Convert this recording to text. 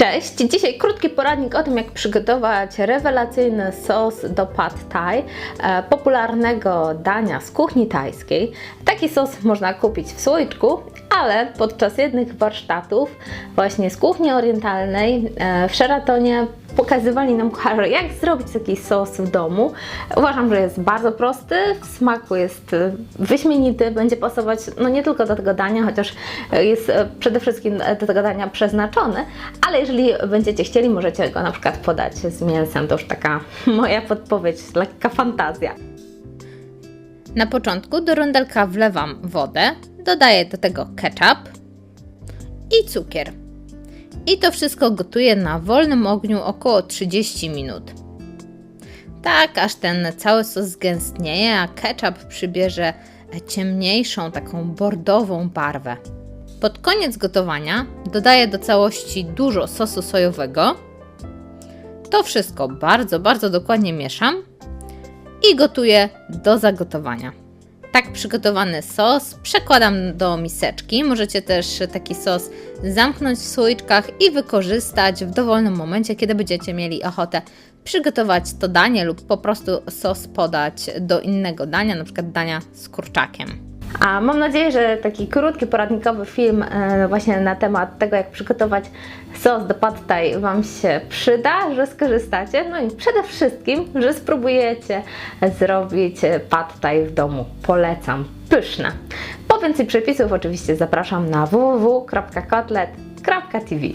Cześć! Dzisiaj krótki poradnik o tym, jak przygotować rewelacyjny sos do pad thai, e, popularnego dania z kuchni tajskiej. Taki sos można kupić w słoiczku, ale podczas jednych warsztatów właśnie z kuchni orientalnej e, w Sheratonie pokazywali nam kucharze, jak zrobić taki sos w domu. Uważam, że jest bardzo prosty, w smaku jest e, wyśmienity, będzie pasować no nie tylko do tego dania, chociaż e, jest e, przede wszystkim do tego dania przeznaczony, ale jeżeli będziecie chcieli, możecie go na przykład podać z mięsem. To już taka moja podpowiedź, lekka fantazja. Na początku do rondelka wlewam wodę, dodaję do tego ketchup i cukier. I to wszystko gotuję na wolnym ogniu około 30 minut. Tak, aż ten cały sos zgęstnieje, a ketchup przybierze ciemniejszą, taką bordową barwę. Pod koniec gotowania dodaję do całości dużo sosu sojowego. To wszystko bardzo, bardzo dokładnie mieszam i gotuję do zagotowania. Tak przygotowany sos przekładam do miseczki. Możecie też taki sos zamknąć w słoiczkach i wykorzystać w dowolnym momencie, kiedy będziecie mieli ochotę przygotować to danie lub po prostu sos podać do innego dania, przykład dania z kurczakiem. A mam nadzieję, że taki krótki poradnikowy film e, właśnie na temat tego, jak przygotować sos do pad thai Wam się przyda, że skorzystacie. No i przede wszystkim, że spróbujecie zrobić pad thai w domu. Polecam. Pyszne. Po więcej przepisów oczywiście zapraszam na www.kotlet.tv.